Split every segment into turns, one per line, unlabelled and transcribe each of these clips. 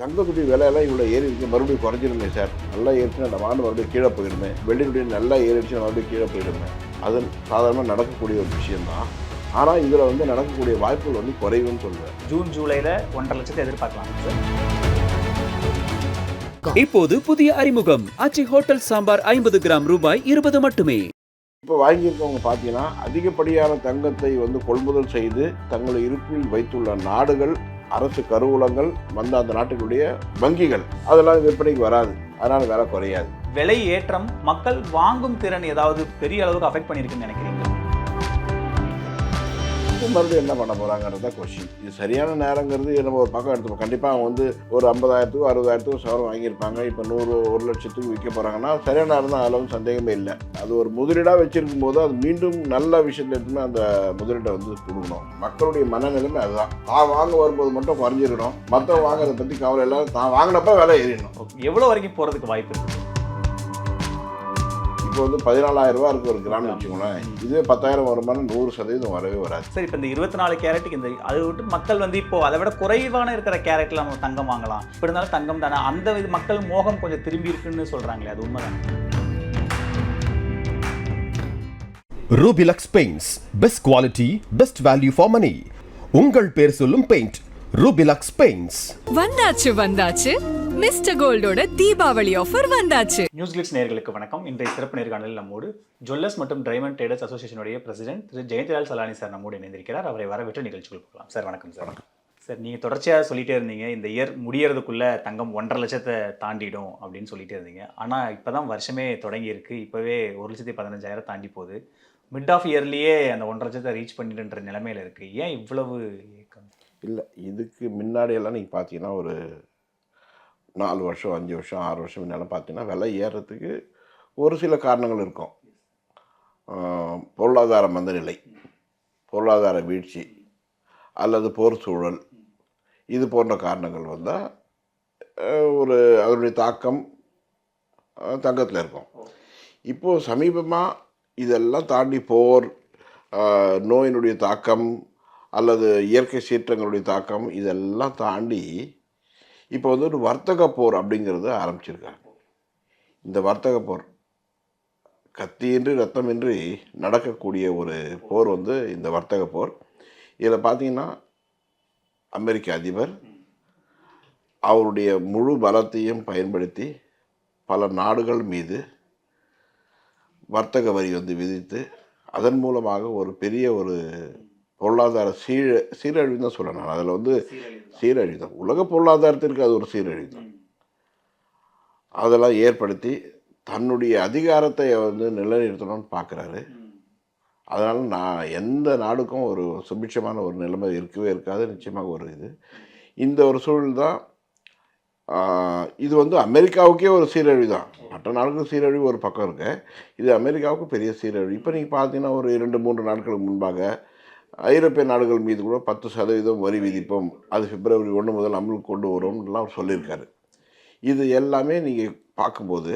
தங்கத்துடைய விலையெல்லாம் இவ்வளோ ஏறி இருக்கு மறுபடியும் குறைஞ்சிருமே சார். நல்லா ஏறிச்சுன்னா நம்ம ஆண்டு மறுபடியும் கீழே போயிடுமே. வெள்ளியுடைய நல்லா ஏறிடுச்சுன்னா மறுபடியும் கீழே போயிடுமே. அது சாதாரணமாக நடக்கக்கூடிய ஒரு விஷயம்தான். ஆனால் இதில் வந்து நடக்கக்கூடிய வாய்ப்புகள் வந்து குறைவுன்னு சொல்லுவேன்
ஜூன் ஜூலைல ஒன்றரை லட்சத்தை எதிர்பார்க்கலாம் சார்.
இப்போது புதிய அறிமுகம். அச்சி ஹோட்டல் சாம்பார் ஐம்பது கிராம் ரூபாய் இருபது மட்டுமே.
இப்போ வாங்கியிருக்கவங்க பார்த்தீங்கன்னா அதிகப்படியான தங்கத்தை வந்து கொள்முதல் செய்து தங்களை இருப்பில் வைத்துள்ள நாடுகள் அரசு கருவூலங்கள் வந்த அந்த நாட்டினுடைய வங்கிகள் அதெல்லாம் விற்பனைக்கு வராது. அதனால் விலை குறையாது.
விலை ஏற்றம் மக்கள் வாங்கும் திறன் ஏதாவது பெரிய அளவுக்கு அஃபெக்ட் பண்ணியிருக்குன்னு நினைக்கிறீங்க
மறுபடியும் என்ன பண்ண போகிறாங்கிறது தான் கொஷின் இது சரியான நேரங்கிறது நம்ம ஒரு பக்கம் எடுத்துப்போம். கண்டிப்பாக அவங்க வந்து ஒரு ஐம்பதாயிரத்துக்கும் அறுபதாயிரத்துக்கும் சவரம் வாங்கியிருப்பாங்க. இப்போ நூறு ஒரு லட்சத்துக்கு விற்க போகிறாங்கன்னா சரியான நேரம் தான் அதில் சந்தேகமே இல்லை. அது ஒரு முதலீடாக வச்சுருக்கும் போது அது மீண்டும் நல்ல விஷயத்துல எடுத்துமே அந்த முதலீட்டை வந்து கொடுக்கணும். மக்களுடைய மனநிலைமை அதுதான். தான் வாங்க வரும்போது மட்டும் குறைஞ்சிடணும் மற்றவங்க வாங்குறத பற்றி கவலை இல்லாத தான் வாங்கினப்ப விலை ஏறிடணும்.
எவ்வளோ வரைக்கும் போகிறதுக்கு வாய்ப்பு இருக்குது
இப்போ வந்து பதினாலாயிரம் ரூபா இருக்கு ஒரு கிராம் வச்சுக்கோங்களேன். இதுவே பத்தாயிரம் வருமானம் நூறு சதவீதம் வரவே வராது.
சரி இப்போ இந்த இருபத்தி நாலு கேரட்டுக்கு இந்த அதை விட்டு மக்கள் வந்து இப்போ அதை விட குறைவான இருக்கிற கேரட்ல நம்ம தங்கம் வாங்கலாம். இப்படி இருந்தாலும் தங்கம் தானே. அந்த இது மக்கள் மோகம் கொஞ்சம் திரும்பி இருக்குன்னு சொல்றாங்களே அது உண்மைதானே?
Rubilux paints best quality best value for money உங்கள் பேர் சொல்லும் பெயிண்ட் ரூபிலக்ஸ் பெயிண்ட்ஸ்
வந்தாச்சு வந்தாச்சு. மிஸ்டர் கோல்டோட தீபாவளி ஆஃபர் வந்தாச்சு.
நியூஸ் கிளிக்ஸ் நேயர்களுக்கு வணக்கம். இன்றைய சிறப்பு நேர்காணலில் நம்மோடு ஜுவல்லர்ஸ் மற்றும் டைமண்ட் ட்ரேடர்ஸ் அசோசியேஷனுடைய பிரசிடென்ட் திரு. ஜெயந்திலால் சலானி சார் நம்மோடு இணைந்திருக்கிறார். அவரை வரவேற்று நிகழ்ச்சிகள் போகலாம். சார் வணக்கம் சார். சார் நீங்கள் தொடர்ச்சியாக சொல்லிட்டே இருந்தீங்க. இந்த இயர் முடியறதுக்குள்ள தங்கம் ஒன்றரை லட்சத்தை தாண்டிடும் அப்படின்னு சொல்லிட்டே இருந்தீங்க. ஆனால் இப்போ தான் வருஷமே தொடங்கி இருக்கு. இப்போவே ஒரு லட்சத்தி பதினஞ்சாயிரம் தாண்டி போகுது. மிட் ஆஃப் இயர்லேயே அந்த ஒன்றரை லட்சத்தை ரீச் பண்ணிடுன்ற நிலைமையில இருக்கு. ஏன் இவ்வளவு?
இல்லை இதுக்கு முன்னாடியெல்லாம் நீங்கள் பார்த்தீங்கன்னா ஒரு நாலு வருஷம் அஞ்சு வருஷம் ஆறு வருஷம் முன்னால பார்த்தீங்கன்னா விலை ஏறுறதுக்கு ஒரு சில காரணங்கள் இருக்கும். பொருளாதார மந்தநிலை பொருளாதார வீழ்ச்சி அல்லது போர் சூழல் இது போன்ற காரணங்கள் வந்தால் ஒரு அதனுடைய தாக்கம் தங்கத்தில் இருக்கும். இப்போது சமீபமாக இதெல்லாம் தாண்டி போர் நோயினுடைய தாக்கம் அல்லது இயற்கை சீற்றங்களுடைய தாக்கம் இதெல்லாம் தாண்டி இப்போ வந்து ஒரு வர்த்தக போர் அப்படிங்கிறது ஆரம்பிச்சிருக்காங்க. இந்த வர்த்தக போர் கத்தியின்றி ரத்தமின்றி நடக்கக்கூடிய ஒரு போர் வந்து இந்த வர்த்தக போர். இதில் பார்த்தீங்கன்னா அமெரிக்க அதிபர் அவருடைய முழு பலத்தையும் பயன்படுத்தி பல நாடுகள் மீது வர்த்தக வரி வந்து விதித்து அதன் மூலமாக ஒரு பெரிய ஒரு பொருளாதார சீழ சீரழிவு தான் சொல்லணும். அதில் வந்து சீரழிவு தான் உலக பொருளாதாரத்திற்கு அது ஒரு சீரழிவு தான் அதெல்லாம் ஏற்படுத்தி தன்னுடைய அதிகாரத்தை வந்து நிலைநிறுத்தணும்னு பார்க்குறாரு அதனால் நான் எந்த நாடுக்கும் ஒரு சுபிட்சமான ஒரு நிலைமை இருக்கவே இருக்காது. நிச்சயமாக ஒரு இது. இந்த ஒரு சூழல் தான் இது வந்து அமெரிக்காவுக்கே ஒரு சீரழிவு தான் மற்ற நாடுகளுக்கு சீரழிவு ஒரு பக்கம் இருக்கு. இது அமெரிக்காவுக்கு பெரிய சீரழிவு. இப்போ நீங்கள் பார்த்தீங்கன்னா ஒரு இரண்டு மூன்று நாட்களுக்கு முன்பாக ஐரோப்பிய நாடுகள் மீது கூட பத்து சதவீதம் வரி விதிப்போம் அது பிப்ரவரி ஒன்று முதல் அமலுக்கு கொண்டு வரும்லாம் அவர் சொல்லியிருக்காரு. இது எல்லாமே நீங்கள் பார்க்கும்போது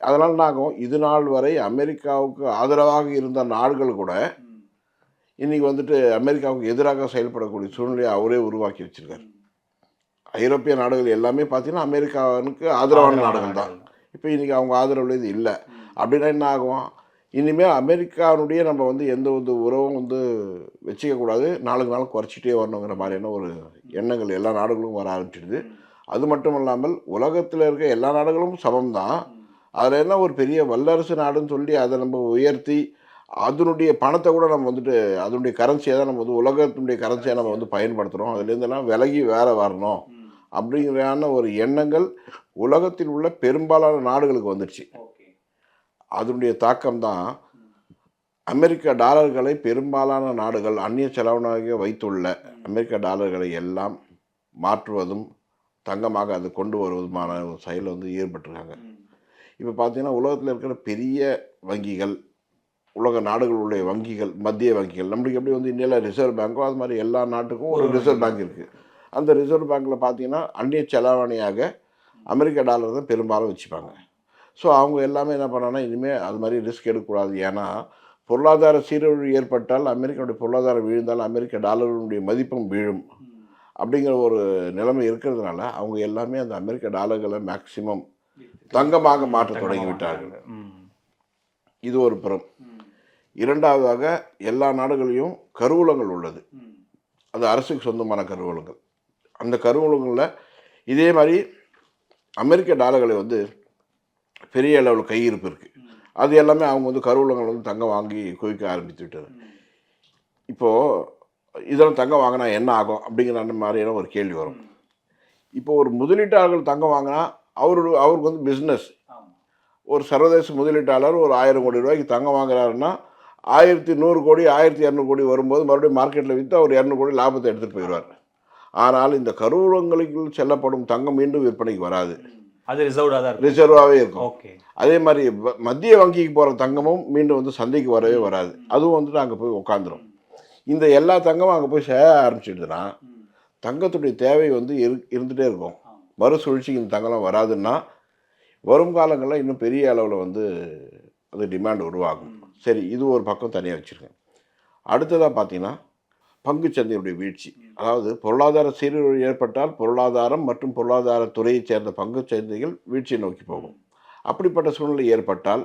அதனால் நாங்கள் இது நாள் வரை அமெரிக்காவுக்கு ஆதரவாக இருந்த நாடுகள் கூட இன்னைக்கு வந்துட்டு அமெரிக்காவுக்கு எதிராக செயல்படக்கூடிய சூழ்நிலையை அவரே உருவாக்கி வச்சிருக்காரு. ஐரோப்பிய நாடுகள் எல்லாமே பார்த்தீங்கன்னா அமெரிக்காவுக்கு ஆதரவான நாடுகள். தான் இப்போ இன்றைக்கி அவங்க ஆதரவுல இது இல்லை. அப்படின்னா என்ன ஆகும்? இனிமேல் அமெரிக்காவுடைய நம்ம வந்து எந்த ஒரு உறவும் வந்து வச்சுக்கக்கூடாது நாளுக்கு நாள் குறைச்சிட்டே வரணுங்கிற மாதிரியான ஒரு எண்ணங்கள் எல்லா நாடுகளும் வர ஆரம்பிச்சிடுது. அது மட்டும் இல்லாமல் உலகத்தில் இருக்க எல்லா நாடுகளும் சமம் தான் அதில் என்ன ஒரு பெரிய வல்லரசு நாடுன்னு சொல்லி அதை நம்ம உயர்த்தி அதனுடைய பணத்தை கூட நம்ம வந்துட்டு அதனுடைய கரன்சியை தான் நம்ம வந்து உலகத்தினுடைய கரன்சியை நம்ம வந்து பயன்படுத்துகிறோம் அதுலேருந்தெல்லாம் விலகி வேற வரணும். அப்படிங்கிறான ஒரு எண்ணங்கள் உலகத்தில் உள்ள பெரும்பாலான நாடுகளுக்கு வந்துடுச்சு அதனுடைய தாக்கம் தான் அமெரிக்க டாலர்களை பெரும்பாலான நாடுகள் அந்நிய செலவனாக வைத்துள்ள அமெரிக்க டாலர்களை எல்லாம் மாற்றுவதும் தங்கமாக அது கொண்டு வருவதுமான ஒரு செயல் வந்து ஈடுபட்டிருக்காங்க இப்போ பார்த்தீங்கன்னா உலகத்தில் இருக்கிற பெரிய வங்கிகள் உலக நாடுகளுடைய வங்கிகள் மத்திய வங்கிகள் நம்மளுக்கு எப்படி வந்து இந்தியாவில் ரிசர்வ் பேங்க்கோ அது மாதிரி எல்லா நாட்டுக்கும் ஒரு ரிசர்வ் பேங்க் இருக்குது அந்த ரிசர்வ் பேங்க்கில் பார்த்தீங்கன்னா அந்நிய செலாவணியாக அமெரிக்க டாலர் தான் பெரும்பாலும் வச்சுப்பாங்க. ஸோ அவங்க எல்லாமே என்ன பண்ணாங்கன்னா இனிமேல் அது மாதிரி ரிஸ்க் எடுக்கக்கூடாது. ஏன்னா பொருளாதார சீரழிவு ஏற்பட்டால் அமெரிக்காவுடைய பொருளாதாரம் வீழ்ந்தால் அமெரிக்க டாலருடைய மதிப்பும் வீழும். அப்படிங்கிற ஒரு நிலைமை இருக்கிறதுனால அவங்க எல்லாமே அந்த அமெரிக்க டாலர்களை மேக்சிமம் தங்கமாக மாற்ற தொடங்கி விட்டார்கள்
ம்.
இது ஒரு புறம். இரண்டாவதாக எல்லா நாடுகளையும் கருவூலங்கள் உள்ளது. அது அரசுக்கு சொந்தமான கருவூலங்கள். அந்த கருவூலங்களில் இதே மாதிரி அமெரிக்க டாலர்களை வந்து பெரிய அளவில் கையிருப்பு இருக்குது அது எல்லாமே அவங்க வந்து கருவூலங்கள் வந்து தங்கம் வாங்கி குவிக்க ஆரம்பித்து விட்டது இப்போது இதெல்லாம் தங்கம் வாங்கினா என்ன ஆகும் அப்படிங்கிற அந்த மாதிரியான ஒரு கேள்வி வரும். இப்போ ஒரு முதலீட்டாளர்கள் தங்கம் வாங்கினா அவரோட அவருக்கு வந்து பிஸ்னஸ் ஒரு சர்வதேச முதலீட்டாளர் ஒரு ஆயிரம் கோடி ரூபாய்க்கு தங்கம் வாங்குறாருன்னா ஆயிரத்தி நூறு கோடி ஆயிரத்தி இரநூறு கோடி வரும்போது மறுபடியும் மார்க்கெட்டில் விற்று அவர் இரநூறு கோடி லாபத்தை எடுத்துகிட்டு போயிடுவார். ஆனால் இந்த கருவூலங்களுக்கு செல்லப்படும் தங்கம் மீண்டும் விற்பனைக்கு வராது.
அது ரிசர்வ்டாக தான் இருக்கும்.
ரிசர்வாகவே இருக்கும்.
ஓகே
அதே மாதிரி மத்திய வங்கிக்கு போகிற தங்கமும் மீண்டும் வந்து சந்தைக்கு வரவே வராது. அதுவும் வந்துட்டு அங்கே போய் உட்காந்துரும் இந்த எல்லா தங்கமும் அங்கே போய் சேர ஆரம்பிச்சிடுதுன்னா தங்கத்துடைய தேவை வந்து இரு இருந்துகிட்டே இருக்கும். மறுசுழற்சிக்கு இந்த தங்கம்லாம் வராதுன்னா வரும் காலங்களில் இன்னும் பெரிய அளவில் வந்து அது டிமாண்ட் உருவாகும். சரி இது ஒரு பக்கம் தனியாக வச்சுருக்கேன். அடுத்ததாக பார்த்தீங்கன்னா பங்குச்சந்தையுடைய வீழ்ச்சி. அதாவது பொருளாதார சீரழிவு ஏற்பட்டால் பொருளாதாரம் மற்றும் பொருளாதார துறையைச் சேர்ந்த பங்குச்சந்தைகள் வீழ்ச்சியை நோக்கி போகும். அப்படிப்பட்ட சூழ்நிலை ஏற்பட்டால்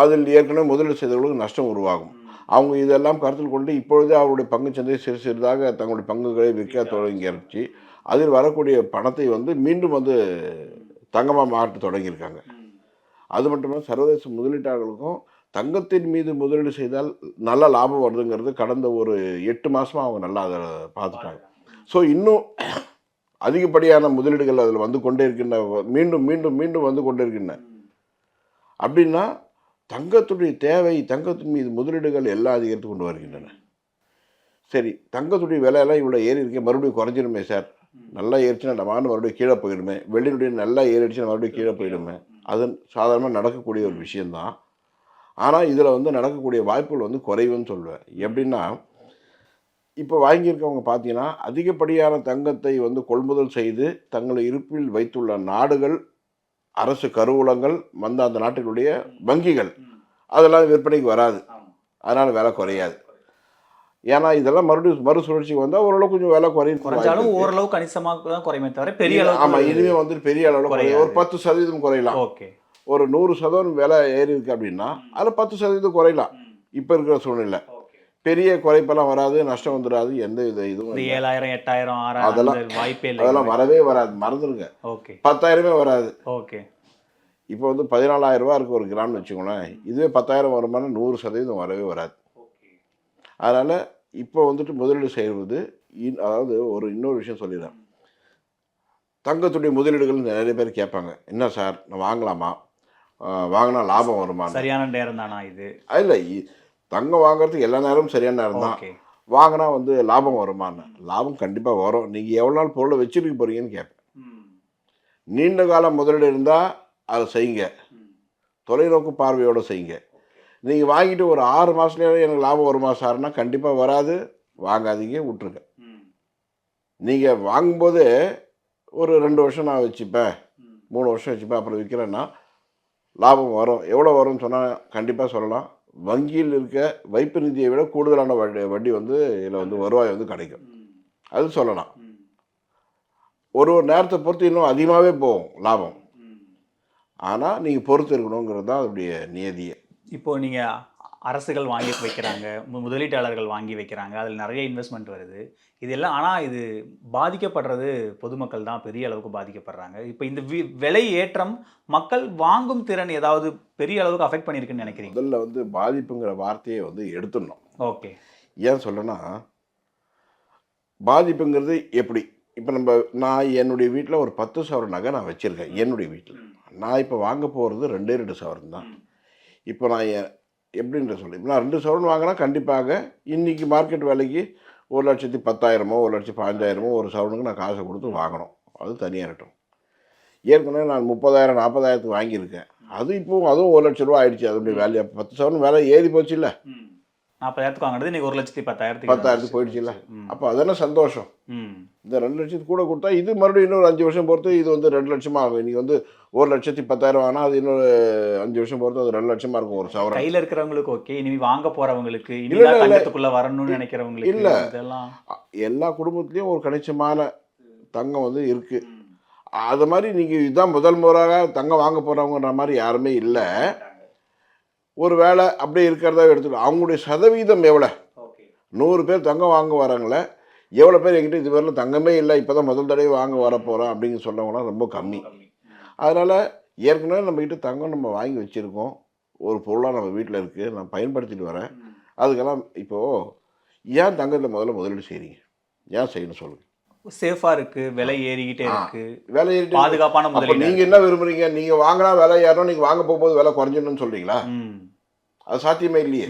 அதில் ஏற்கனவே முதலீடு செய்தவர்களுக்கு நஷ்டம் உருவாகும். அவங்க இதெல்லாம் கருத்தில் கொண்டு இப்பொழுதே அவருடைய பங்குச்சந்தை சிறு சிறிதாக தங்களுடைய பங்குகளை விற்க தொடங்கிருச்சு அதில் வரக்கூடிய பணத்தை வந்து மீண்டும் வந்து தங்கமாக மாற்ற தொடங்கியிருக்காங்க. அது மட்டுமே சர்வதேச முதலீட்டாளர்களுக்கும் தங்கத்தின் மீது முதலீடு செய்தால் நல்ல லாபம் வருதுங்கிறது கடந்த ஒரு எட்டு மாதமாக அவங்க நல்லா அதை பார்த்துட்டாங்க ஸோ இன்னும் அதிகப்படியான முதலீடுகள் அதில் வந்து கொண்டே இருக்கின்ற மீண்டும் மீண்டும் மீண்டும் வந்து கொண்டே இருக்கின்றன அப்படின்னா தங்கத்துடைய தேவை தங்கத்தின் மீது முதலீடுகள் எல்லாம் அதிகரித்து கொண்டு வருகின்றன. சரி தங்கத்துடைய விலையெல்லாம் இவ்வளோ ஏறி இருக்கே மறுபடியும் குறைஞ்சிருமே சார். நல்லா ஏறிச்சுன்னா டமான்னு மறுபடியும் கீழே போயிடுமே. வெள்ளியுடைய நல்லா ஏறிடுச்சுன்னா மறுபடியும் கீழே போயிடுமே. அது சாதாரணமாக நடக்கக்கூடிய ஒரு விஷயந்தான் ஆனால் இதில் வந்து நடக்கக்கூடிய வாய்ப்புகள் வந்து குறைவுன்னு சொல்லுவேன். எப்படின்னா இப்போ வாங்கியிருக்கவங்க பார்த்தீங்கன்னா அதிகப்படியான தங்கத்தை வந்து கொள்முதல் செய்து தங்களை இருப்பில் வைத்துள்ள நாடுகள் அரசு கருவூலங்கள் வந்து அந்த நாட்டினுடைய வங்கிகள் அதெல்லாம் விற்பனைக்கு வராது. அதனால் விலை குறையாது. ஏன்னா இதெல்லாம் மறுபடியும் மறுசுழற்சிக்கு வந்தால் ஓரளவு கொஞ்சம் விலை குறையும்
குறைஞ்சாலும் ஓரளவு கணிசமாக தான் குறையுமே தவிர பெரிய
ஆமாம்
அளவு
இனிமே வந்து பெரிய அளவில் குறையும் ஒரு பத்து சதவீதம் குறையலாம்.
ஓகே.
ஒரு நூறு சதவீதம் விலை ஏறி அப்படின்னா அதில் பத்து சதவீதம் குறையலாம். இப்போ இருக்கிற சூழ்நிலை. பெரிய குறைப்பெல்லாம் வராது நஷ்டம் வந்துடாது எந்த வித இதுவும்.
ஏழாயிரம் எட்டாயிரம் ஆறாயிரம்
அதெல்லாம்
வாய்ப்பே இல்லை
அதெல்லாம் வரவே வராது மறந்துடுங்க
ஓகே.
பத்தாயிரமே வராது.
ஓகே.
இப்போ வந்து பதினாலாயிரம் ரூபா இருக்கு ஒரு கிராம்னு வச்சுக்கோங்களேன் இதுவே பத்தாயிரம் வருமானம் நூறு சதவீதம் வரவே வராது. அதனால் இப்போ வந்துட்டு முதலீடு செய்வது இன்- அதாவது ஒரு இன்னொரு விஷயம் சொல்லிடுறேன். தங்கத்துடைய முதலீடுகள் நிறைய பேர் கேட்பாங்க என்ன சார் நான் வாங்கலாமா? வாங்கினா லாபம் வருமா
சரியான நேரம் தானா இது?
இல்லை தங்கம் வாங்குறதுக்கு எல்லா நேரமும் சரியான நேரம் தான். வாங்கினா வந்து லாபம் வருமான்னு லாபம் கண்டிப்பாக வரும். நீங்கள் எவ்வளோ நாள் பொருளை வச்சிருக்க போகிறீங்கன்னு கேட்பேன் நீண்ட கால முதலீடு இருந்தால் அதை செய்யுங்க. தொலைநோக்கு பார்வையோடு செய்யுங்க. நீங்கள் வாங்கிட்டு ஒரு ஆறு மாதத்துலேயே எனக்கு லாபம் வருமா சார்னா கண்டிப்பாக வராது. வாங்காதீங்க விட்ருங்க நீங்கள் வாங்கும்போது ஒரு ரெண்டு வருஷம் நான் வச்சுப்பேன். மூணு வருஷம் வச்சுப்பேன் அப்புறம் விற்கிறேன்னா லாபம் வரும். எவ்வளோ வரும்னு சொன்னால் கண்டிப்பாக சொல்லலாம். வங்கியில் இருக்க வைப்பு நிதியை விட கூடுதலான வட்டி வட்டி வந்து இதில் வந்து வருவாய் வந்து கிடைக்கும். அது சொல்லலாம். ஒரு ஒரு நேரத்தை பொறுத்து இன்னும் அதிகமாகவே போகும் லாபம். ஆனால் நீங்கள் பொறுத்து இருக்கணுங்கிறது தான் அதனுடைய நியதியே.
இப்போ நீங்க அரசுகள் வாங்கி வைக்கிறாங்க மு- முதலீட்டாளர்கள் வாங்கி வைக்கிறாங்க அதில் நிறைய இன்வெஸ்ட்மெண்ட் வருது. இது எல்லாம் ஆனால் இது பாதிக்கப்படுறது பொதுமக்கள் தான் பெரிய அளவுக்கு பாதிக்கப்படுறாங்க. இப்போ இந்த வி- விலை ஏற்றம் மக்கள் வாங்கும் திறன் ஏதாவது பெரிய அளவுக்கு அஃபெக்ட் பண்ணியிருக்குன்னு நினைக்கிறீங்க?
முதல்ல வந்து பாதிப்புங்கிற வார்த்தையை வந்து எடுத்துடணும்.
ஓகே.
ஏன் சொல்லனா பாதிப்புங்கிறது எப்படி? இப்போ நம்ம நான் என்னுடைய வீட்டில் ஒரு பத்து சவரன் நகை நான் வச்சுருக்கேன் என்னுடைய வீட்டில் நான் இப்போ வாங்க போகிறது ரெண்டே ரெண்டு சவரன் தான் இப்போ நான் எப்படின்ற சொல்லி. இப்போ நான் ரெண்டு சவரன் வாங்கினா கண்டிப்பாக இன்றைக்கி மார்க்கெட் விலைக்கு ஒரு லட்சத்தி பத்தாயிரமோ ஒரு லட்சத்தி பதினஞ்சாயிரமோ ஒரு சவரனுக்கு நான் காசை கொடுத்து வாங்கணும். அது தனியாக இருக்கட்டும். ஏற்கனவே நான் முப்பதாயிரம் நாற்பதாயிரத்துக்கு வாங்கியிருக்கேன். அது இப்போ அதுவும் ஒரு லட்ச ரூபா ஆயிடுச்சு. அதனுடைய வேல்யூ பத்து சவரன் விலை ஏறி போச்சு இல்லை
நாற்பதாயிரத்துக்கு வாங்குறது இன்னைக்கு ஒரு லட்சத்தி பத்தாயிரத்துக்கு
பத்தாயிரத்துக்கு போயிடுச்சுல்ல. அப்போ அதானே சந்தோஷம்? இந்த ரெண்டு லட்சத்துக்கு கூட கொடுத்தா இது மறுபடியும் இன்னொரு அஞ்சு வருஷம் பொறுத்து இது வந்து ரெண்டு லட்சமா ஆகும். இன்னைக்கு வந்து ஒரு லட்சத்தி பத்தாயிரம் வாங்கினா அது இன்னொரு அஞ்சு வருஷம் பொறுத்து அது ரெண்டு லட்சமா இருக்கும் ஒரு சவரன்.
கையில இருக்கிறவங்களுக்கு ஓகே இனிமே வாங்க போறவங்களுக்கு
இல்ல.
தங்கத்துக்குள்ள வரணும்னு நினைக்கிறவங்களுக்கு
இல்ல.
இதெல்லாம்.
எல்லா குடும்பத்துலேயும் ஒரு கணிசமான தங்கம் வந்து இருக்கு. அது மாதிரி நீங்கள் இதுதான் முதல் முறையாக தங்கம் வாங்க போகிறவங்கன்ற மாதிரி யாருமே இல்லை. ஒரு வேளை அப்படியே இருக்கிறதா எடுத்துக்கலாம். அவங்களுடைய சதவீதம் எவ்வளோ? நூறு பேர் தங்கம் வாங்க வராங்களே எவ்வளோ பேர் என்கிட்ட இது வரல தங்கமே இல்லை இப்போ தான் முதல் தடவை வாங்க வர போகிறோம் அப்படின்னு சொல்கிறவங்களாம் ரொம்ப கம்மி. அதனால் ஏற்கனவே நம்மக்கிட்ட தங்கம் நம்ம வாங்கி வச்சுருக்கோம். ஒரு பொருளாக நம்ம வீட்டில் இருக்குது நான் பயன்படுத்திட்டு வரேன். அதுக்கெல்லாம் இப்போது ஏன் தங்கத்தில் முதல்ல முதலீடு செய்கிறீங்க ஏன் செய்யணும் சொல்லுங்கள்
சேஃபா இருக்கு விலை ஏறிக்கிட்டே இருக்கு.
விலை ஏறிட்டு
பாதுகாப்பான முதலீடு
நீங்கள் என்ன விரும்புறீங்க? நீங்கள் வாங்கினா விலை ஏறணும் நீங்கள் வாங்க போகும்போது விலை குறைஞ்சிடணும்னு சொல்கிறீங்களா அது சாத்தியமே இல்லையே.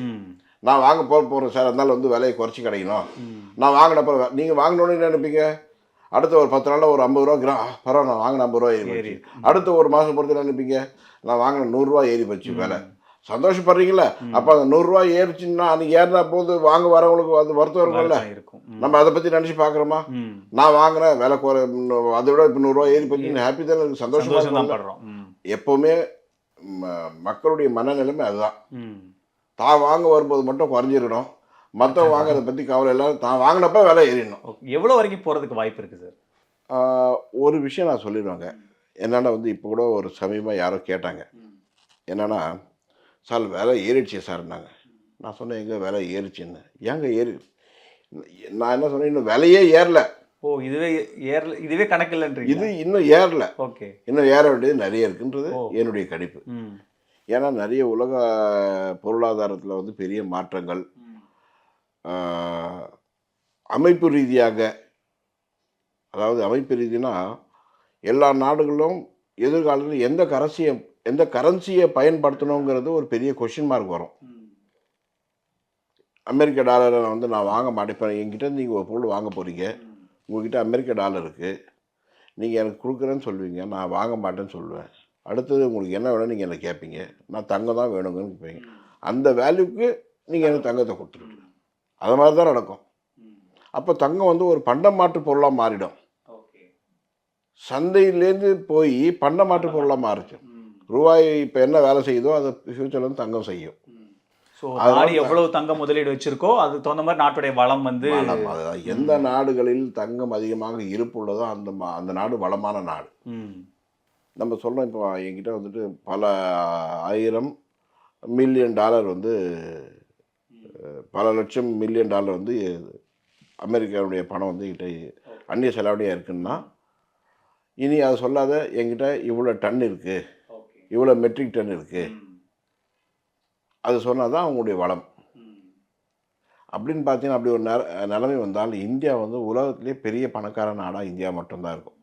நான் வாங்க போக போகிறேன் சார். அதனால வந்து விலையை குறைச்சி கிடைக்கணும். நான் வாங்கினப்ப நீங்கள் வாங்கினோன்னு என்ன நினைப்பீங்க? அடுத்த ஒரு பத்து நாளில் ஒரு ஐம்பது ரூபா கிரா பரவாயில்ல நான் வாங்கின ஐம்பது ரூபா ஏறி அடுத்த ஒரு மாதம் பொறுத்து என்ன நினைப்பீங்க? நான் வாங்கின நூறுரூவா ஏறி போச்சு விலை. சந்தோஷப்படுறீங்களா? அப்போ அந்த நூறுரூவா ஏறிச்சுன்னா அன்றைக்கி ஏறினா போது வாங்க வரவங்களுக்கு அது வருத்தம் இருக்கும்ல. நம்ம அதை பற்றி நினச்சி பார்க்குறோமா? நான் வாங்கினேன் விலை குறை அதை விட இப்போ நூறுரூவா ஏறி போச்சு. ஹாப்பி தானே இருக்கு சந்தோஷமா
சந்தோஷம் தான்
இருக்கும்ல?
படுறோம். ம்.
எப்போவுமே மக்களுடைய மனநிலைமை அதுதான். தான் வாங்க வரும்போது மட்டும் குறைஞ்சிடணும் மற்றவங்க வாங்குறத பற்றி கவலை இல்லை தான் வாங்கினப்ப விலை ஏறிடணும்.
ஓகே எவ்வளவு வரைக்கும் போறதுக்கு வாய்ப்பு இருக்கு சார்?
ஒரு விஷயம் நான் சொல்லிடுவாங்க. என்னென்னா வந்து இப்போ கூட ஒரு சமீபமாக யாரோ கேட்டாங்க. என்னென்னா சார் விலை ஏறிடுச்சு சார்னாங்க நான் சொன்னேன் எங்கே விலை ஏறிச்சுன்னு? ஏங்க ஏறி நான் என்ன சொன்னேன் இன்னும் விலையே ஏறல.
ஓ இதுவே ஏறல இதுவே கணக்கு இல்லைன்றீங்க
இது இன்னும் ஏறல.
ஓகே.
இன்னும் ஏற வேண்டியது நிறைய இருக்குன்றது. என்னுடைய கணிப்பு. ஏன்னா நிறைய உலக பொருளாதாரத்தில் வந்து பெரிய மாற்றங்கள் அமைப்பு ரீதியாக அதாவது அமைப்பு ரீதினா எல்லா நாடுகளும் எதிர்காலத்தில் எந்த கரன்சியை எந்த கரன்சியை பயன்படுத்தணுங்கிறது ஒரு பெரிய கொஷின் மார்க் வரும். அமெரிக்க டாலரை வந்து நான் வாங்க மாட்டேன். இப்போ என்கிட்ட நீங்கள் ஒரு பொருள் வாங்க போகிறீங்க உங்ககிட்ட அமெரிக்க டாலர் இருக்குது நீங்கள் எனக்கு கொடுக்குறேன்னு சொல்லுவீங்க. நான் வாங்க மாட்டேன்னு சொல்லுவேன். அடுத்தது உங்களுக்கு என்ன வேணும்னு நீங்கள் என்ன கேட்பீங்க நான் தங்கம் தான் வேணுங்கன்னு கேட்பீங்க அந்த வேல்யூக்கு நீங்கள் எனக்கு தங்கத்தை கொடுத்துருங்க. அது மாதிரி தான் நடக்கும். அப்போ தங்கம் வந்து ஒரு பண்டமாற்று பொருளாக மாறிடும். சந்தையிலேருந்து போய் பண்டமாற்று பொருளாக மாறிச்சு. ரூபாய் இப்போ என்ன வேலை செய்யுதோ அதை ஃப்யூச்சரில் தங்கம் செய்யும்.
ஸோ
அதனால
நாடு எவ்வளவு தங்க முதலீடு வச்சிருக்கோ அதுக்கு தகுந்த மாதிரி நாட்டுடைய வளம் வந்து
எந்த நாடுகளில் தங்கம் அதிகமாக இருப்புள்ளதோ அந்த மா- அந்த நாடு வளமான நாடு. நம்ம சொல்கிறோம் இப்போ என்கிட்ட வந்துட்டு பல ஆயிரம் மில்லியன் டாலர் வந்து பல லட்சம் மில்லியன் டாலர் வந்து அமெரிக்காவுடைய பணம் வந்து என்கிட்ட அந்நிய செலவடியாக இருக்குன்னா இனி அதை சொல்லாத என்கிட்ட இவ்வளோ டன் இருக்குது இவ்வளோ மெட்ரிக் டன் இருக்குது அது சொன்னால் தான் அவங்களுடைய வளம். அப்படின்னு பார்த்தீங்கன்னா அப்படி ஒரு நில நிலைமை வந்தால் இந்தியா வந்து உலகத்திலே பெரிய பணக்கார நாடாக இந்தியா மட்டும்தான் இருக்கும்.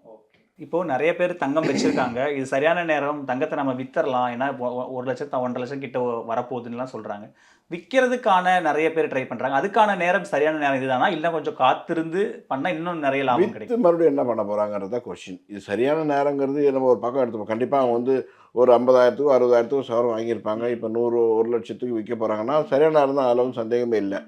இப்போ நிறைய பேர் தங்கம் வச்சிருக்காங்க. இது சரியான நேரம் தங்கத்தை நம்ம வித்தரலாம். ஏன்னா ஒரு லட்சத்து ஒன்றரை லட்சம் கிட்ட வரப்போகுதுன்னுலாம் சொல்றாங்க. விற்கிறதுக்கான நிறைய பேர் ட்ரை பண்றாங்க. அதுக்கான நேரம் சரியான நேரம் இதுதானா? இல்லை கொஞ்சம் காத்திருந்து பண்ணா இன்னும் நிறைய லாபம் கிடைக்கும்?
மறுபடியும் என்ன பண்ண போகிறாங்கிறத கொஷின் இது சரியான நேரங்கிறது நம்ம ஒரு பக்கம் எடுத்துப்போம். கண்டிப்பாக அவங்க வந்து ஒரு ஐம்பதாயிரத்துக்கு அறுபதாயிரத்துக்கு சவரம் வாங்கியிருப்பாங்க. இப்போ நூறு ஒரு லட்சத்துக்கு விற்க போகிறாங்கன்னா சரியான அதில் வந்து சந்தேகமே இல்லை.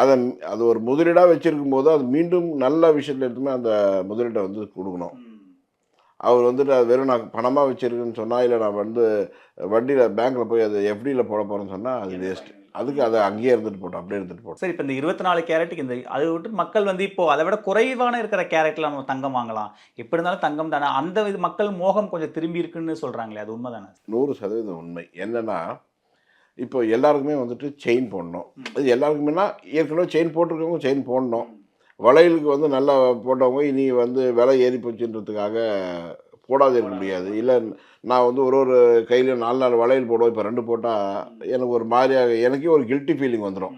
அதை அது ஒரு முதலீடாக வச்சுருக்கும் போது அது மீண்டும் நல்ல விஷயத்தில் எடுத்துமே அந்த முதலீட்டை வந்து கொடுக்கணும். அவர் வந்துட்டு அது வெறும் நான் பணமாக வச்சுருக்குன்னு சொன்னால் இல்லை நான் வந்து வட்டியில் பேங்க்கில் போய் அது எஃப்டியில் போட போகிறேன்னு சொன்னால் அது வேஸ்ட் அதுக்கு அதை அங்கேயே இருந்துட்டு போட்டோம் அப்படியே இருந்துட்டு போட்டோம்.
சரி இப்போ இந்த இருபத்தி நாலு கேரட்டுக்கு இந்த அதை விட்டு மக்கள் வந்து இப்போ அதை விட குறைவான இருக்கிற கேரட்ல நம்ம தங்கம் வாங்கலாம். எப்படி இருந்தாலும் தங்கம் தானே. அந்த இது மக்கள் மோகம் கொஞ்சம் திரும்பி இருக்குன்னு சொல்றாங்களே அது உண்மைதானே?
நூறு சதவீதம் உண்மை. என்னன்னா இப்போ எல்லாருக்குமே வந்துட்டு செயின் போடணும். அது எல்லாருக்குமேனா ஏற்கனவே செயின் போட்டிருக்கவங்க செயின் போடணும். வளையலுக்கு வந்து நல்லா போட்டவங்க இனி வந்து விலை ஏறி போச்சுன்றதுக்காக போடாது இருக்க முடியாது. இல்லை நான் வந்து ஒரு ஒரு கையிலையும் நாலு நாலு வளையல் போடுவோம். இப்போ ரெண்டு போட்டால் எனக்கு ஒரு மாதிரியாக எனக்கே ஒரு கில்ட்டி ஃபீலிங் வந்துடும்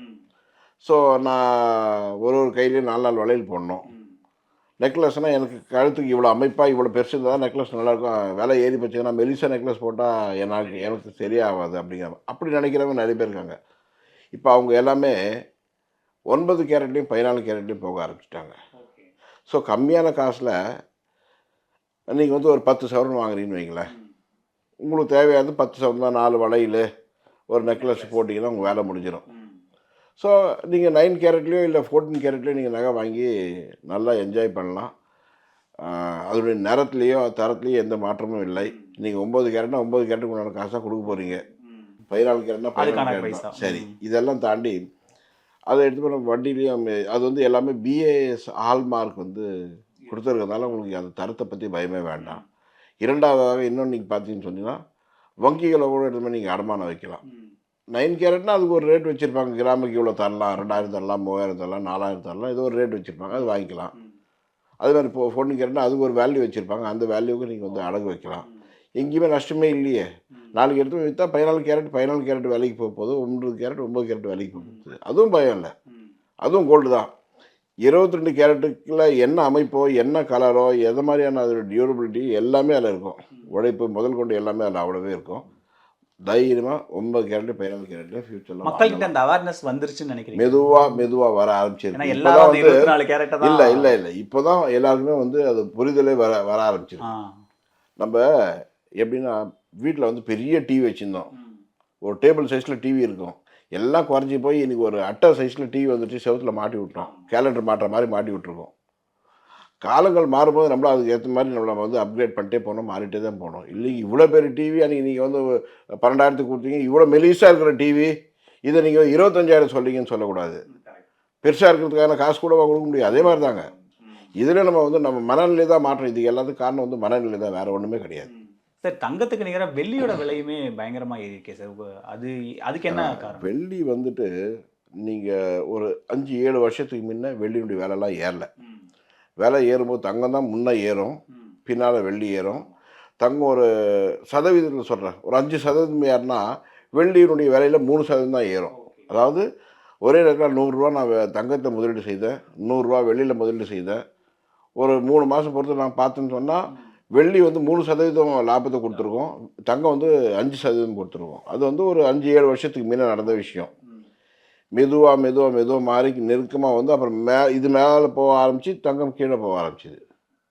ஸோ நான் ஒரு ஒரு கையிலையும் நாலு நாலு வளையல் போடணும். நெக்லஸ்னால் எனக்கு கழுத்துக்கு இவ்வளோ அமைப்பாக இவ்வளோ பெருசு இருந்தால் நெக்லஸ் நல்லாயிருக்கும் விலை ஏறி போச்சுன்னா மெலிசா நெக்லஸ் போட்டால் எனக்கு எனக்கு சரியாகாது அப்படிங்கிற அப்படி நினைக்கிறவங்க நிறைய பேர் இருக்காங்க. இப்போ அவங்க எல்லாமே ஒன்பது கேரட்லேயும் பதினாலு கேரட்லேயும் போக ஆரம்பிச்சிட்டாங்க. ஸோ கம்மியான காசில் நீங்கள் வந்து ஒரு பத்து சவரன் வாங்குறீங்கன்னு வைங்களேன். உங்களுக்கு தேவையானது பத்து சவரன் தான் நாலு வளையல் ஒரு நெக்லஸ் போட்டிங்கன்னா உங்கள் வேலை முடிஞ்சிடும் ஸோ நீங்கள் நைன் கேரட்லேயோ இல்லை ஃபோர்டீன் கேரட்லேயோ நீங்கள் நகை வாங்கி நல்லா என்ஜாய் பண்ணலாம். அதனுடைய நிறத்துலேயோ தரத்துலேயோ எந்த மாற்றமும் இல்லை. நீங்கள் ஒம்பது கேரட்னா ஒம்பது கேரட்டுக்கு உண்டான காசாக கொடுக்க போகிறீங்க பதினாலு கேரட்னா பதினாலு. கேரட் சரி இதெல்லாம் தாண்டி அதை எடுத்து போன வண்டிலையும் அது வந்து எல்லாமே பிஏஎஸ் ஹால்மார்க் வந்து கொடுத்துருக்கறதுனால உங்களுக்கு அந்த தரத்தை பற்றி பயமே வேண்டாம். இரண்டாவதாக இன்னொன்று நீங்கள் பார்த்தீங்கன்னு சொன்னீங்கன்னா வங்கிகளை கூட எடுத்து நீங்கள் அடமானம் வைக்கலாம். நைன் கேரட்னா அதுக்கு ஒரு ரேட் வச்சுருப்பாங்க. கிராமுக்கு இவ்வளோ தரலாம் ரெண்டாயிரம் தரலாம் மூவாயிரம் தரலாம் நாலாயிரம் தரலாம் ஏதோ ஒரு ரேட் வச்சுருப்பாங்க. அது வாங்கிக்கலாம். அதே மாதிரி இப்போ ஃபோர்டீன் கேரட்னா அதுக்கு ஒரு வேல்யூ வச்சுருப்பாங்க. அந்த வேல்யூவுக்கு நீங்கள் வந்து அடகு வைக்கலாம். எங்கேயுமே நஷ்டமே இல்லையே. நாலு எடுத்து விற்றா பதினாலு கேரட் பதினாலு கேரட் வேலைக்கு போக போகுது. ஒன்பது கேரட் ஒம்பது கேரட் வேலைக்கு போக போகுது. அதுவும் பயம் இல்லை. அதுவும் கோல்டு தான். இருபத்தி ரெண்டு கேரட்டுக்குள்ள என்ன அமைப்போ என்ன கலரோ எது மாதிரியான அதோட டியூரபிலிட்டி எல்லாமே அதில் இருக்கும். உழைப்பு முதல் கொண்டு எல்லாமே அதில் அவ்வளோவே இருக்கும். தைரியமாக ஒன்பது கேரட் பதினாலு கேரட் ஃபியூச்சரில்
மக்கள்கிட்ட அந்த அவேர்னஸ் வந்துருச்சுன்னு நினைக்கிறீங்க?
மெதுவாக மெதுவாக வர ஆரம்பிச்சிருக்கு. வந்து
கேரட்டை
இல்லை இல்லை இல்லை. இப்போ தான் எல்லாருக்குமே வந்து அது புரிதலே வர வர ஆரம்பிச்சிருக்கு. நம்ம எப்படின்னா வீட்டில் வந்து பெரிய டிவி வச்சுருந்தோம். ஒரு டேபிள் சைஸில் டிவி இருக்கும். எல்லாம் குறைஞ்சி போய் இன்னைக்கு ஒரு அட்டை சைஸில் டிவி வந்துட்டு செவுத்துல மாட்டி விட்டோம் கேலண்டர் மாட்டுற மாதிரி மாட்டி விட்ருக்கோம் காலங்கள் மாறும்போது நம்மளும் அதுக்கு ஏற்ற மாதிரி நம்மள வந்து அப்கிரேட் பண்ணிட்டே போனோம் மாறிட்டே தான் போனோம் இல்லைங்க இவ்வளோ பெரிய டிவி அன்றைக்கி நீங்கள் வந்து பன்னெண்டாயிரத்துக்கு கொடுத்தீங்க இவ்வளோ மெலிசாக இருக்கிற டிவி இதை நீங்கள் இருபத்தஞ்சாயிரம் சொல்லிங்கன்னு சொல்லக்கூடாது. பெருசாக இருக்கிறதுக்கான காசு கூட கொடுக்க முடியாது அதே மாதிரி தாங்க இதில் நம்ம வந்து நம்ம மனநிலை தான் மாற்றம் இதுக்கு எல்லாத்துக்கும் காரணம் வந்து மனநிலை தான் வேறு ஒன்றுமே கிடையாது.
சார் தங்கத்துக்கு நிகராக வெள்ளியோட விலையுமே பயங்கரமா ஏறி இருக்கே சார் அது அதுக்கு என்ன காரணம்?
வெள்ளி வந்துட்டு நீங்கள் ஒரு அஞ்சு ஏழு வருஷத்துக்கு முன்ன வெள்ளியினுடைய விலைலாம் ஏறல. விலை ஏறும்போது தங்கம் தான் முன்னே ஏறும். பின்னால் வெள்ளி ஏறும். தங்கம் ஒரு சதவீதத்தில் சொல்கிறேன் ஒரு அஞ்சு சதவீதம் ஏறினா வெள்ளியினுடைய விலையில் மூணு சதவீதம் தான் ஏறும். அதாவது ஒரே நேரத்தில் நூறுரூவா நான் தங்கத்தை முதலீடு செய்தேன். நூறுரூவா வெள்ளியில் முதலீடு செய்தேன். ஒரு மூணு மாதம் பொறுத்து நான் பார்த்தேன்னு சொன்னால் வெள்ளி வந்து மூணு சதவீதம் லாபத்தை கொடுத்துருக்கோம். தங்கம் வந்து அஞ்சு சதவீதம் கொடுத்துருக்கோம். அது வந்து ஒரு அஞ்சு ஏழு வருஷத்துக்கு முன்ன நடந்த விஷயம். மெதுவாக மெதுவாக மெதுவாக மாறி நெருக்கமாக வந்து அப்புறம் மே இது மேலே போக ஆரம்பிச்சு தங்கம் கீழே போக ஆரம்பிச்சுது.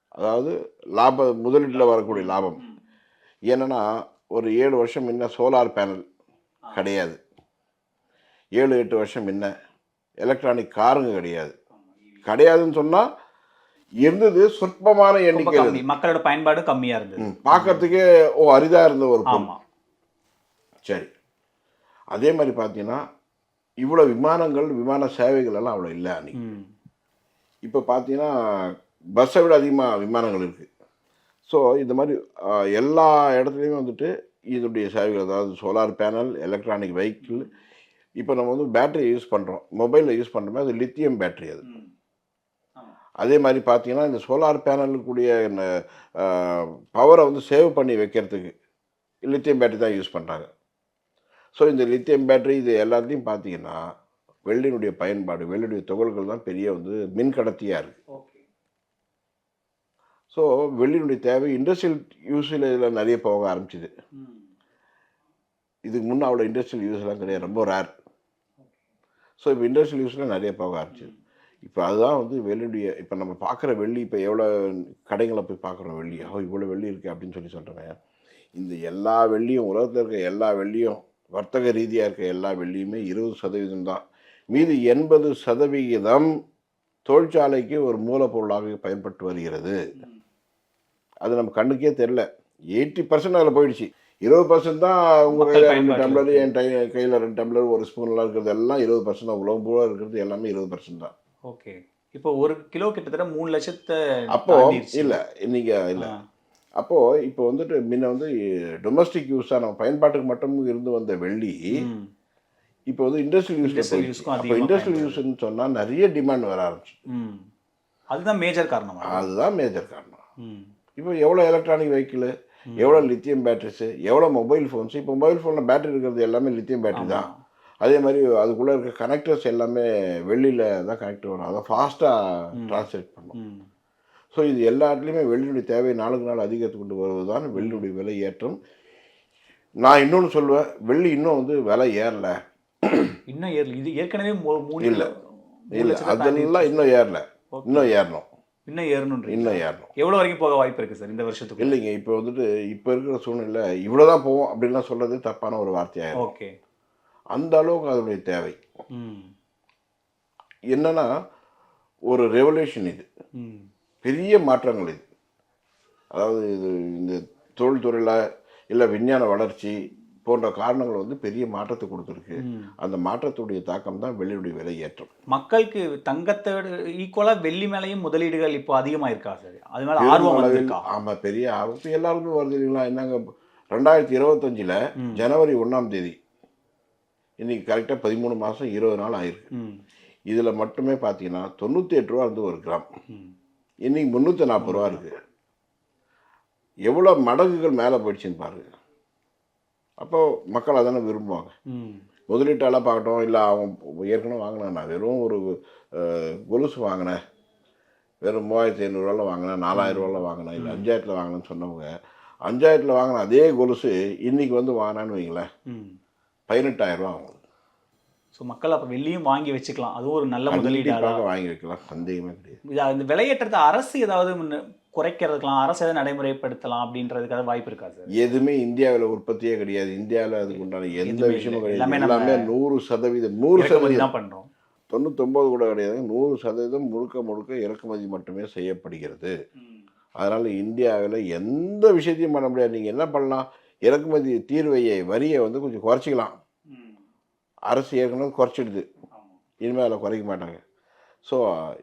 அதாவது லாப முதலீட்டில் வரக்கூடிய லாபம். என்னன்னா ஒரு ஏழு வருஷம் முன்ன சோலார் பேனல் கிடையாது. ஏழு எட்டு வருஷம் முன்ன எலக்ட்ரானிக் காருங்க கிடையாது. கிடையாதுன்னு சொன்னால் இருந்தது சொற்பமான எண்ணிக்கை
மக்களோட பயன்பாடு கம்மியா இருந்தது.
பார்க்கறதுக்கே ஓ அரிதாக இருந்த ஒரு பொருள் சரி. அதே மாதிரி பார்த்தீங்கன்னா இவ்வளோ விமானங்கள் விமான சேவைகள் எல்லாம் அவ்வளோ இல்லை அன்னைக்கு. இப்போ பார்த்தீங்கன்னா பஸ்ஸை விட அதிகமாக விமானங்கள் இருக்குது ஸோ இந்த மாதிரி எல்லா இடத்துலையுமே வந்துட்டு இதனுடைய சேவைகள் அதாவது சோலார் பேனல் எலக்ட்ரானிக் வெஹிக்கிள் இப்போ நம்ம வந்து பேட்டரி யூஸ் பண்ணுறோம் மொபைலில் யூஸ் பண்ணுறோமே அது லித்தியம் பேட்டரி அது. அதே மாதிரி பார்த்தீங்கன்னா இந்த சோலார் பேனலுக்குரிய பவரை வந்து சேவ் பண்ணி வைக்கிறதுக்கு லித்தியம் பேட்டரி தான் யூஸ் பண்ணுறாங்க ஸோ இந்த லித்தியம் பேட்டரி இது எல்லாத்தையும் பார்த்தீங்கன்னா வெள்ளியினுடைய பயன்பாடு வெள்ளியுடைய துகள்கள் தான் பெரிய வந்து மின்கடத்தியாக இருக்குது ஸோ வெள்ளியினுடைய தேவை இண்டஸ்ட்ரியல் யூஸில் இதில் நிறைய போக ஆரம்பிச்சுது. இதுக்கு முன்னே அவ்வளோ இண்டஸ்ட்ரியல் யூஸ்லாம் கிடையாது. ரொம்ப ரேர் ஸோ இப்போ இண்டஸ்ட்ரியல் யூஸில் நிறைய போக ஆரம்பிச்சுது. இப்போ அதுதான் வந்து வெள்ளியுடைய இப்போ நம்ம பார்க்குற வெள்ளி இப்போ எவ்வளோ கடைகளை போய் பார்க்குறோம் வெள்ளி? ஓ இவ்வளோ வெள்ளி இருக்குது அப்படின்னு சொல்லி சொல்கிறேன் இந்த எல்லா வெள்ளியும் உலகத்தில் இருக்க எல்லா வெள்ளியும் வர்த்தக ரீதியாக இருக்க எல்லா வெள்ளியுமே இருபது சதவீதம் தான். மீதி எண்பது சதவிகிதம் தொழிற்சாலைக்கு ஒரு மூலப்பொருளாக பயன்பட்டு வருகிறது. அது நம்ம கண்ணுக்கே தெரில எயிட்டி பர்சன்ட் அதில் போயிடுச்சு. இருபது பர்சன்ட் தான் உங்கள் கையில் ரெண்டு டம்ளர் என் டை கையில் ரெண்டு டம்ளர் ஒரு ஸ்பூன்லாம் இருக்கிறது எல்லாம் இருபது பர்சன்ட் தான். உலகம் பூரா இருக்கிறது எல்லாமே இருபது பர்சன்ட் தான்.
ஓகே இப்போ ஒரு கிலோ கிட்டத்தட்ட மூணு லட்சத்தை
அப்போ. இல்லை இன்னைக்கு இல்லை
ஆ.
அப்போது இப்போ வந்துட்டு முன்ன வந்து டொமஸ்டிக் யூஸாக நம்ம பயன்பாட்டுக்கு மட்டும் இருந்து வந்த வெள்ளி. இப்போ வந்து இண்டஸ்ட்ரியல்
use-க்கும்
அப்போ இண்டஸ்ட்ரியல். யூஸ்ன்னு சொன்னால் நிறைய டிமாண்ட் வர ஆரம்பிச்சு.
அதுதான் மேஜர் காரணமா
அதுதான் மேஜர் காரணம். இப்போ எவ்வளோ எலக்ட்ரானிக் வெஹிக்கிள் எவ்வளோ லித்தியம் பேட்டரிஸு எவ்வளோ மொபைல் ஃபோன்ஸ் இப்போ மொபைல் ஃபோனில் பேட்டரி இருக்கிறது எல்லாமே லித்தியம் பேட்டரி தான் அதே மாதிரி அதுக்குள்ளே இருக்க கனெக்டர்ஸ் எல்லாமே வெளியில் தான் கனெக்ட் வரும் அதை ஃபாஸ்ட்டாக ட்ரான்ஸ்லேட் பண்ணும். ஸோ இது எல்லா இடத்துலையுமே வெள்ளியுடைய தேவை நாளுக்கு நாள் அதிகரித்து கொண்டு வருவது தான் வெள்ளியுடைய விலை ஏற்றம். நான் இன்னொன்று சொல்லுவேன் வெள்ளி இன்னும் வந்து விலை ஏறல.
இன்னும் ஏறல. இது ஏற்கனவே
இல்ல. இல்லை. அதெல்லாம் இன்னும் ஏறல. இன்னும் ஏறணும்.
இன்னும் ஏறணுன்றீங்க
இன்னும் ஏறணும்.
எவ்வளவு வரைக்கும் போக வாய்ப்பு இருக்கு சார் இந்த வருஷத்துக்கு
இல்லைங்க. இப்போ வந்துட்டு இப்போ இருக்கிற சூழ்நிலை இவ்வளோதான் போவோம் அப்படின்லாம் சொல்கிறது தப்பான ஒரு வார்த்தையாயிரும்
ஓகே.
அந்த அளவுக்கு அதனுடைய தேவை. என்னன்னா ஒரு ரெவல்யூஷன் இது. பெரிய மாற்றங்கள் இது. அதாவது இது இந்த தொழில்துறையில் இல்லை விஞ்ஞான வளர்ச்சி போன்ற காரணங்கள் வந்து பெரிய மாற்றத்தை கொடுத்துருக்கு. அந்த மாற்றத்துடைய தாக்கம் தான் வெள்ளியுடைய விலை ஏற்றம்.
மக்களுக்கு தங்கத்தை ஈக்குவலாக வெள்ளி மேலேயும் முதலீடுகள் இப்போ அதிகமாக இருக்கா சார்? அது மேலே
பெரும்
ஆர்வம்
ஆமாம் பெரிய ஆர்வம். எல்லாருமே வருது இல்லைங்களா? என்னங்க ரெண்டாயிரத்தி இருபத்தஞ்சில் ஜனவரி ஒன்றாம் தேதி இன்னைக்கு கரெக்டாக பதிமூணு மாதம் இருபது நாள் ஆயிருக்கு. இதில் மட்டுமே பார்த்தீங்கன்னா தொண்ணூற்றி எட்டு ரூபா இருந்து ஒரு கிராம்.
ம்.
இன்னைக்கு முந்நூற்றி நாற்பது ரூபா இருக்கு. எவ்வளோ மடங்குகள் மேலே போயிடுச்சுன்னு பாருங்க. அப்போ மக்கள் அதானே விரும்புவாங்க.
ம்.
முதலீட்டாளர் பார்க்கட்டும் இல்லை அவன் ஏற்கனவே வாங்கினேன் நான். வெறும் ஒரு கொலுசு வாங்கினேன். வெறும் மூவாயிரத்தி ஐநூறுரூவாவில் வாங்கினேன் நாலாயிரம் ரூபாவில் வாங்கினேன் இல்லை அஞ்சாயிரத்தில் வாங்கினேன்னு சொன்னவங்க அஞ்சாயிரத்தில் வாங்கின அதே கொலுசு இன்னைக்கு வந்து வாங்கினான்னு வைங்களேன். பதினெட்டாயிரம் ரூபா ஆகும்.
ஸோ மக்கள் அப்போ வெள்ளியும் வாங்கி வச்சுக்கலாம். அதுவும் ஒரு நல்ல முதலீடாக
வாங்கி வைக்கலாம். சந்தேகமே கிடையாது.
இது இந்த விலையேற்றத்தை அரசு ஏதாவது குறைக்கிறதுக்கலாம் அரசு ஏதாவது நடைமுறைப்படுத்தலாம் அப்படின்றதுக்காக வாய்ப்பு இருக்கா சார்
எதுவுமே இந்தியாவில் உற்பத்தியே கிடையாது. இந்தியாவில் அதுக்கு உண்டான எந்த விஷயமும். கிடையாது.
எல்லாமே
நூறு சதவீதம் நூறு சதவீதம்
தான் பண்ணுறோம்
தொண்ணூத்தொம்பது கூட கிடையாது. நூறு சதவீதம் முழுக்க முழுக்க இறக்குமதி மட்டுமே செய்யப்படுகிறது. அதனால் இந்தியாவில் எந்த விஷயத்தையும் பண்ண முடியாது. நீங்கள் என்ன பண்ணலாம்? இறக்குமதி தீர்வையை வரியை வந்து கொஞ்சம் குறைச்சிக்கலாம். அரசு ஏற்கனவே குறைச்சிடுது. இனிமேல் அதில் குறைக்க மாட்டாங்க. ஸோ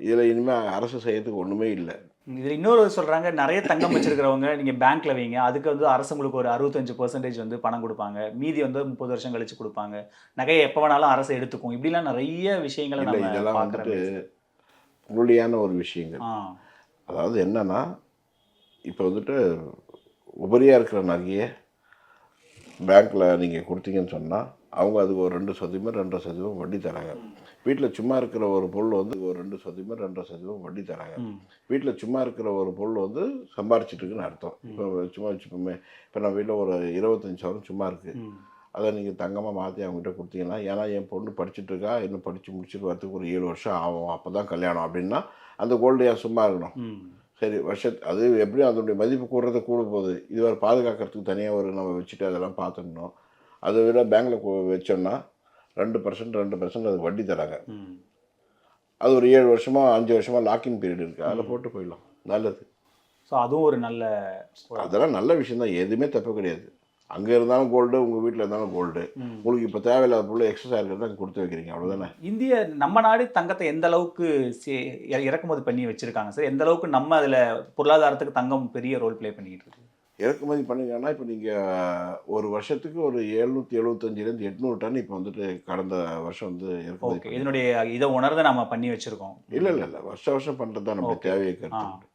இதில் இனிமேல் அரசு செய்யறதுக்கு ஒன்றுமே இல்லை.
இதில் இன்னொரு சொல்கிறாங்க நிறைய தங்கம் வச்சிருக்கிறவங்க நீங்கள் பேங்க்கில் வைங்க அதுக்கு வந்து அரசு உங்களுக்கு ஒரு அறுபத்தஞ்சு பர்சன்டேஜ் வந்து பணம் கொடுப்பாங்க. மீதி வந்து முப்பது வருஷம் கழிச்சு கொடுப்பாங்க. நகையை எப்போ வேணாலும் அரசு எடுத்துக்கும். இப்படிலாம் நிறைய விஷயங்களை நம்ம
இதெல்லாம் வந்துட்டு முழுமையான ஒரு விஷயங்கள். அதாவது என்னன்னா இப்போ வந்துட்டு உபரியாக இருக்கிற நகையை பேங்க்கில் நீங்கள் கொடுத்தீங்கன்னு சொன்னால் அவங்க அதுக்கு ஒரு ரெண்டு சதவீதம் ரெண்டரை சதவீதம் வட்டி தராங்க. வீட்டில் சும்மா இருக்கிற ஒரு பொருள் வந்து ஒரு ரெண்டு சதவீதம் ரெண்டரை சதவீதம் வட்டி தராங்க. வீட்டில் சும்மா இருக்கிற ஒரு பொருள் வந்து சம்பாரிச்சிட்டு இருக்குன்னு அர்த்தம் இப்போ சும்மா வச்சுப்போமே இப்போ நம்ம வீட்டில் ஒரு இருபத்தஞ்சி சவரம் சும்மா இருக்குது அதை நீங்கள் தங்கமாக மாற்றி அவங்ககிட்ட கொடுத்தீங்கன்னா ஏன்னா என் பொண்ணு படிச்சுட்டு இருக்கா இன்னும் படித்து முடிச்சுட்டு வரதுக்கு ஒரு ஏழு வருஷம் ஆகும். அப்போ தான் கல்யாணம் அப்படின்னா அந்த கோல்டு ஏன் சும்மா இருக்கணும்? சரி வருஷத்து அது எப்படியும் அதனுடைய மதிப்பு கூடுறது கூட போகுது இது ஒரு பாதுகாக்கிறதுக்கு தனியாக ஒரு நம்ம வச்சுட்டு அதெல்லாம் பார்த்துடணும் அதை விட பேங்க்கில் வச்சோம்னா ரெண்டு பர்சன்ட் ரெண்டு பர்சன்ட் அது வட்டி தராங்க. அது ஒரு ஏழு வருஷமாக அஞ்சு வருஷமாக லாக்கிங் பீரியட் இருக்குது அதில் போட்டு போயிடலாம். நல்லது.
ஸோ அதுவும் ஒரு நல்ல
அதெல்லாம் நல்ல விஷயம் தான் எதுவுமே தப்பு கிடையாது. அங்கே இருந்தாலும் கோல்டு உங்கள் வீட்டில் இருந்தாலும் கோல்டு உங்களுக்கு இப்போ தேவையில்லாத பொருள் எக்ஸசைஸ் இருக்கிறத அங்கே கொடுத்து வைக்கிறீங்க. அவ்வளோதானே
இந்திய நம்ம நாடு தங்கத்தை எந்த அளவுக்கு இறக்குமதி பண்ணி வச்சிருக்காங்க? சார் எந்த அளவுக்கு நம்ம அதில் பொருளாதாரத்துக்கு தங்கம் பெரிய ரோல் ப்ளே பண்ணிட்டு இருக்கு?
இறக்குமதி பண்ணீங்கன்னா இப்போ நீங்கள் ஒரு வருஷத்துக்கு ஒரு எழுநூற்றி எழுபத்தஞ்சிலேருந்து எட்நூறு டன் இப்போ வந்துட்டு கடந்த வருஷம் வந்து இறக்குமதி
இதனுடைய இதை உணர்ந்து நம்ம பண்ணி வச்சிருக்கோம்.
இல்லை இல்லை இல்லை. வருஷ வருஷம் பண்ணுறது தான் நம்ம
Okay.
தேவையை கருத்து.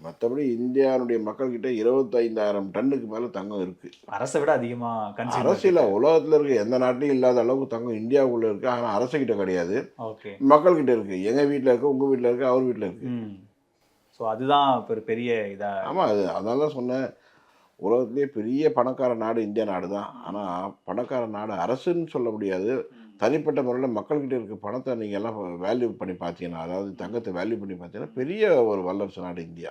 மற்றபடி இந்தியாவுடைய மக்கள்கிட்ட இருபத்தைந்தாயிரம் டன்னுக்கு மேலே தங்கம் இருக்குது
அரசை விட அதிகமா கன்சியூம்
அரசியல உலகத்தில் இருக்க எந்த நாட்டிலையும் இல்லாத அளவுக்கு தங்கம் இந்தியாவுக்குள்ளே இருக்குது ஆனால் அரசுகிட்ட கிடையாது.
ஓகே.
மக்கள்கிட்ட இருக்குது எங்கள் வீட்டில் இருக்குது உங்கள் வீட்டில் இருக்குது அவர் வீட்டில் இருக்குது
ஸோ அதுதான் ஒரு பெரிய இதா
ஆமாம் அது அதனால தான் சொன்னேன். உலகத்திலேயே பெரிய பணக்கார நாடு இந்தியா நாடு தான் ஆனால் பணக்கார நாடு அரசுன்னு சொல்ல முடியாது. தனிப்பட்ட முறையில் மக்கள்கிட்ட இருக்க பணத்தை நீங்கள் எல்லாம் வேல்யூ பண்ணி பார்த்தீங்கன்னா அதாவது தங்கத்தை வேல்யூ பண்ணி பார்த்தீங்கன்னா பெரிய ஒரு வல்லரசு நாடு இந்தியா.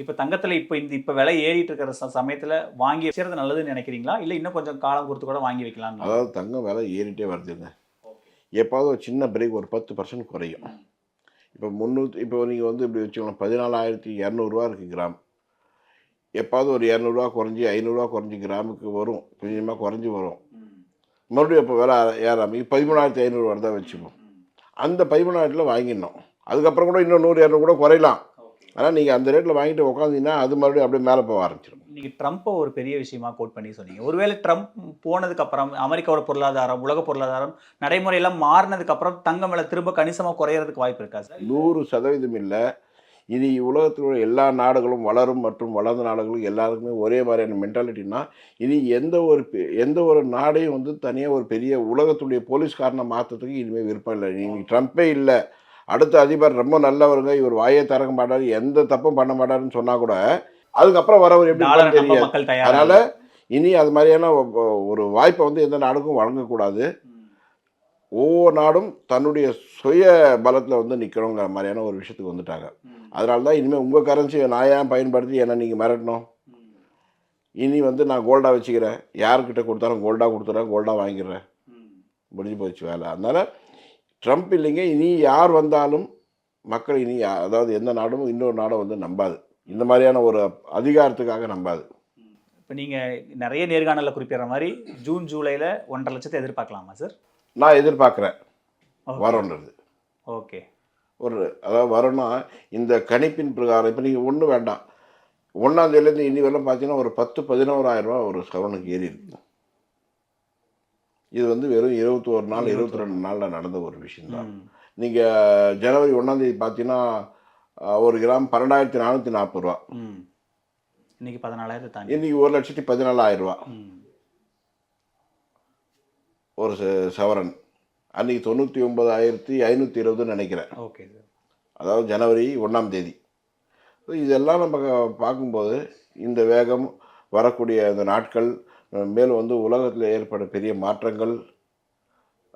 இப்போ தங்கத்தில் இப்போ இந்த இப்போ விலை ஏறிட்டு இருக்கிற சமயத்தில் வாங்கி வச்சுறது நல்லதுன்னு நினைக்கிறீங்களா? இல்லை இன்னும் கொஞ்சம் காலம் கொடுத்து கூட வாங்கி வைக்கலாம்
அதாவது தங்கம் விலை ஏறிட்டே வருதுங்க. எப்பாவது ஒரு சின்ன பிரேக் ஒரு பத்து பர்சன்ட் குறையும். இப்போ முந்நூற்றி இப்போ நீங்கள் வந்து இப்படி வச்சுக்கோங்க பதினாலாயிரத்தி இரநூறுவா இருக்குது கிராம். எப்பாவது ஒரு இரநூறுவா குறைஞ்சி ஐநூறுரூவா குறைஞ்சி கிராமுக்கு வரும். கொஞ்சமாக குறைஞ்சி வரும். மறுபடியும் இப்போ விலை ஏறாம பதிமூணாயிரத்தி ஐநூறு தான் வச்சுப்போம். அந்த பதிமூணாயிரத்தில் வாங்கிடணும். அதுக்கப்புறம் கூட இன்னும் நூறு இரநூறு கூட குறையலாம். ஆனால் நீங்கள் அந்த ரேட்டில் வாங்கிட்டு உட்காந்தீங்கன்னா அது மறுபடியும் அப்படியே மேலே போக ஆரம்பிச்சிடும்
இன்னைக்கு ட்ரம்ப்பை ஒரு பெரிய விஷயமா கோட் பண்ணி சொன்னீங்க. ஒருவேளை ட்ரம்ப் போனதுக்கு அப்புறம் அமெரிக்காவோட பொருளாதாரம் உலக பொருளாதாரம் நடைமுறையெல்லாம் மாறினதுக்கு அப்புறம் தங்கம் விலை திரும்ப கணிசமாக குறையறதுக்கு வாய்ப்பு இருக்கா சார்?
நூறு சதவீதம் இல்லை. இனி உலகத்தில் உள்ள எல்லா நாடுகளும் வளரும் மற்றும் வளர்ந்த நாடுகளும் எல்லாருக்குமே ஒரே மாதிரியான மென்டாலிட்டினா இனி எந்த ஒரு எந்த ஒரு நாடையும் வந்து தனியாக ஒரு பெரிய உலகத்துடைய போலீஸ்காரனை மாற்றத்துக்கு இனிமேல் விருப்பம் இல்லை. நீங்கள் ட்ரம்ப்பே இல்லை. அடுத்த அதிபர் ரொம்ப நல்லவருங்க இவர் வாயே திறக்க மாட்டார் எந்த தப்பும் பண்ண மாட்டாருன்னு சொன்னால் கூட அதுக்கப்புறம் வரவர் எப்படி தெரியாது. அதனால் இனி அது மாதிரியான ஒரு வாய்ப்பை வந்து எந்த நாடுக்கும் வழங்கக்கூடாது. ஒவ்வொரு நாடும் தன்னுடைய சுய பலத்தில் வந்து நிற்கணுங்கிற மாதிரியான ஒரு விஷயத்துக்கு வந்துட்டாங்க. அதனால தான் இனிமேல் உங்கள் கரன்சியை நான் ஏன் பயன்படுத்தி என்ன நீங்கள் மிரட்டணும்? இனி வந்து நான் கோல்டாக வச்சுக்கிறேன். யார்கிட்ட கொடுத்தாலும் கோல்டாக கொடுத்துறேன் கோல்டாக வாங்கிடுறேன். முடிஞ்சு போச்சு வேலை. அதனால் ட்ரம்ப் இல்லைங்க இனி யார் வந்தாலும் மக்கள் இனி அதாவது எந்த நாடும் இன்னொரு நாடும் வந்து நம்பாது. இந்த மாதிரியான ஒரு அதிகாரத்துக்காக நம்பாது.
இப்போ நீங்கள் நிறைய நேர்காணலில் குறிப்பிடுற மாதிரி ஜூன் ஜூலையில் ஒன்றரை லட்சத்தை எதிர்பார்க்கலாமா சார்
நான் எதிர்பார்க்குறேன். வரோன்றது
ஓகே.
ஒரு அதாவது வரோன்னா இந்த கணிப்பின் பிரகாரம் இப்போ நீங்கள் ஒன்றும் வேண்டாம். ஒன்றாந்தேதியிலேருந்து இனி வரலாம் பார்த்தீங்கன்னா ஒரு பத்து பதினோராயிரம் ரூபா ஒரு சவரனுக்கு ஏறி இருக்கு. இது வந்து வெறும் இருபத்தோரு நாள் இருபத்தி ரெண்டு நாளில் நடந்த ஒரு விஷயம்தான். நீங்கள் ஜனவரி ஒன்றாந்தேதி பார்த்தீங்கன்னா ஒரு கிராம் பன்னெண்டாயிரத்தி நானூற்றி நாற்பது ரூபா.
ம். இன்னைக்கு பதினாலாயிரத்தை தாண்டி.
இன்னைக்கு ஒரு லட்சத்தி பதினாலாயிரம் ரூபா. ஒரு சவரன். அன்றைக்கி தொண்ணூற்றி ஒன்பதாயிரத்தி ஐநூற்றி இருபதுன்னு நினைக்கிறேன்.
Okay sir.
அதாவது ஜனவரி ஒன்றாம் தேதி. இதெல்லாம் நம்ம பார்க்கும்போது இந்த வேகம் வரக்கூடிய இந்த நாட்கள் மேலும் வந்து உலகத்தில் ஏற்பட பெரிய மாற்றங்கள்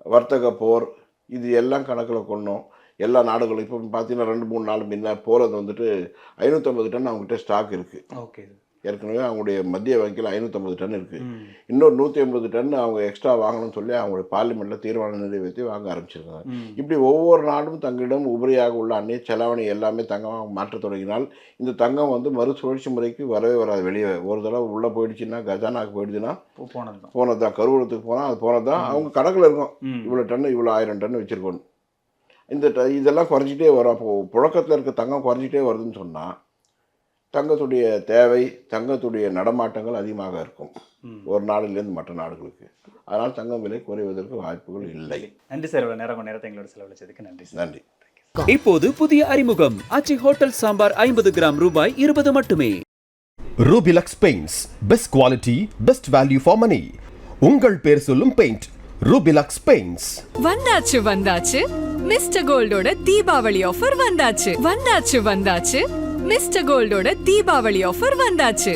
வர்த்தக போர் இது எல்லாம் கணக்கில் கொண்டோம். எல்லா நாடுகளும் இப்போ பார்த்தீங்கன்னா ரெண்டு மூணு நாள் முன்ன போகிறது வந்துட்டு ஐநூற்றம்பது டன் அவங்ககிட்ட ஸ்டாக் இருக்குது
ஓகே
ஏற்கனவே அவங்களுடைய மத்திய வங்கியில் ஐநூற்றம்பது டன் இருக்குது இன்னொரு நூற்றி ஐம்பது டன் அவங்க எக்ஸ்ட்ரா வாங்கணும்னு சொல்லி அவங்களுடைய பார்லிமெண்ட்டில் தீர்மானம் நிறைவேற்றி வாங்க ஆரம்பிச்சிருக்காங்க. இப்படி ஒவ்வொரு நாடும் தங்களிடம் உபரியாக உள்ள அந்நிய செலாவணி எல்லாமே தங்கமாக மாற்றத் தொடங்கினால் இந்த தங்கம் வந்து மறுசுழற்சி முறைக்கு வரவே வராது. வெளியே ஒரு தடவை உள்ளே போயிடுச்சுன்னா கஜானாக்கு போயிடுச்சுன்னா
போனது தான்.
போனது தான். கருவூலத்துக்கு போனால் அது போனது தான். அவங்க கணக்கில் இருக்கும். இவ்வளோ டன்னு இவ்வளோ ஆயிரம் டன் வச்சுருக்கணும் இந்த ட- இதெல்லாம் குறைஞ்சிட்டே வரும். அப்போது புழக்கத்தில் இருக்க தங்கம் குறைஞ்சிட்டே வருதுன்னு சொன்னால் தங்கத்துடைய தேவை தங்கத்துடைய நடமாட்டங்கள் அதிகமாக இருக்கும். ஒரு நாடுலேருந்து மற்ற நாடுகளுக்கு. அதனால் தங்கம் விலை குறைவதற்கு வாய்ப்புகள் இல்லை.
நன்றி சார் இவ்வளோ நேரம் நேரத்தை எங்களோட செலவழிச்சதுக்கு நன்றி
நன்றி.
இப்போது புதிய அறிமுகம். ஆச்சி ஹோட்டல் சாம்பார் ஐம்பது கிராம் ரூபாய் இருபது மட்டுமே.
Rubilux paints best quality best value for money உங்கள் பேர் சொல்லும் பெயிண்ட் ரூபிலக்ஸ் பெயிண்ட்ஸ்
வந்தாச்சு வந்தாச்சு. மிஸ்டர் கோல்டோட தீபாவளி ஆஃபர் வந்தாச்சு. வந்தாச்சு வந்தாச்சு. மிஸ்டர் கோல்டோட தீபாவளி ஆஃபர் வந்தாச்சு.